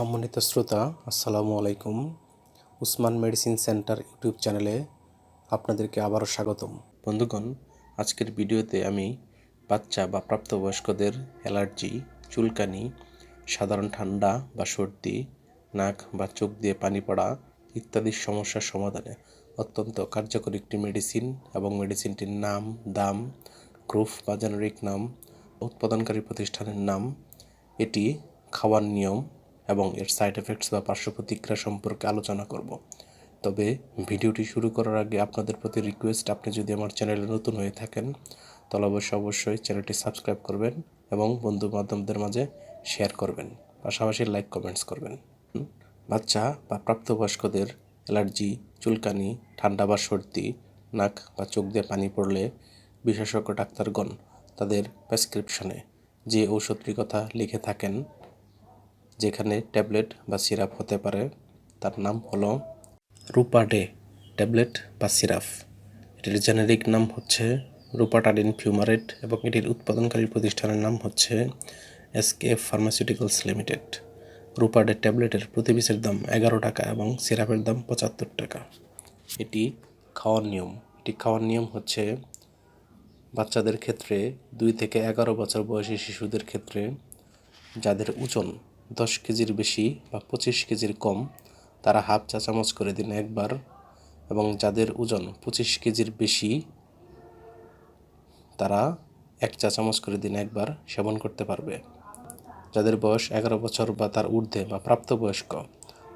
সম্মানিত শ্রোতা, আসসালামু আলাইকুম। উসমান মেডিসিন সেন্টার ইউটিউব চ্যানেলে আপনাদেরকে আবারও স্বাগতম। বন্ধুগণ, আজকের ভিডিওতে আমি বাচ্চা বা প্রাপ্তবয়স্কদের অ্যালার্জি, চুলকানি, সাধারণ ঠান্ডা বা সর্দি, নাক বা চোখ দিয়ে পানি পড়া ইত্যাদি সমস্যার সমাধানে অত্যন্ত কার্যকরী একটি মেডিসিন এবং মেডিসিনটির নাম, দাম, গ্রুপ বা জেনারিক নাম, উৎপাদনকারী প্রতিষ্ঠানের নাম, এটি খাওয়ার নিয়ম এবং এর সাইড এফেক্টস বা পার্শ্ব প্রতিক্রিয়া সম্পর্কে আলোচনা করব। তবে ভিডিওটি শুরু করার আগে আপনাদের প্রতি রিকোয়েস্ট আপনি যদি আমার চ্যানেলে নতুন হয়ে থাকেন, তাহলে অবশ্যই অবশ্যই চ্যানেলটি সাবস্ক্রাইব করবেন এবং বন্ধু বান্ধবদের মাঝে শেয়ার করবেন। পাশাপাশি লাইক কমেন্টস করবেন। বাচ্চা বা প্রাপ্তবয়স্কদের অ্যালার্জি চুলকানি, ঠান্ডা বা সর্দি, নাক বা চোখ দিয়ে পানি পড়লে বিশেষজ্ঞ ডাক্তারগণ তাদের প্রেসক্রিপশনে যে ঔষধটির কথা লিখে থাকেন যেখানে ট্যাবলেট বা সিরাপ হতে পারে, তার নাম হলো রুপাডে ট্যাবলেট বা সিরাপ। এটির জেনেরিক নাম হচ্ছে রুপাটাডিন ফিউমারেট এবং এটির উৎপাদনকারী প্রতিষ্ঠানের নাম হচ্ছে এসকে ফার্মাসিউটিক্যালস লিমিটেড। রুপাডে ট্যাবলেটের প্রতি পিসের দাম এগারো টাকা এবং সিরাপের দাম পঁচাত্তর টাকা। এটি খাওয়ার নিয়ম। এটি খাওয়ার নিয়ম হচ্ছে বাচ্চাদের ক্ষেত্রে দুই থেকে এগারো বছর বয়সী শিশুদের ক্ষেত্রে যাদের ওজন দশ কেজির বেশি বা পঁচিশ কেজির কম, তারা হাফ চা চামচ করে দিন একবার এবং যাদের ওজন পঁচিশ কেজির বেশি, তারা এক চা চামচ করে দিন একবার সেবন করতে পারবে। যাদের বয়স এগারো বছর বা তার ঊর্ধ্বে বা প্রাপ্তবয়স্ক,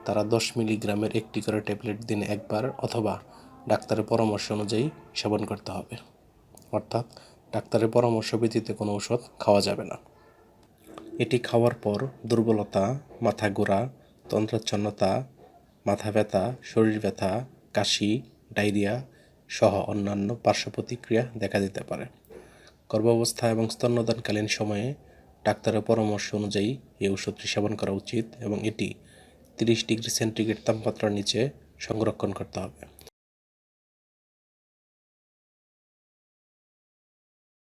তারা দশ মিলিগ্রামের একটি করে ট্যাবলেট দিনে একবার অথবা ডাক্তারের পরামর্শ অনুযায়ী সেবন করতে হবে। অর্থাৎ ডাক্তারের পরামর্শ ব্যতীত কোনো ওষুধ খাওয়া যাবে না। এটি খাওয়ার পর দুর্বলতা, মাথা ঘোরা তন্ত্রচ্ছন্নতা, মাথা ব্যথা, শরীর ব্যথা, কাশি, ডায়রিয়া সহ অন্যান্য পার্শ্ব প্রতিক্রিয়া দেখা দিতে পারে। গর্ভাবস্থা এবং স্তন্যদানকালীন সময়ে ডাক্তারের পরামর্শ অনুযায়ী এই ওষুধটি সেবন করা উচিত এবং এটি তিরিশ ডিগ্রি সেন্টিগ্রেড তাপমাত্রার নিচে সংরক্ষণ করতে হবে।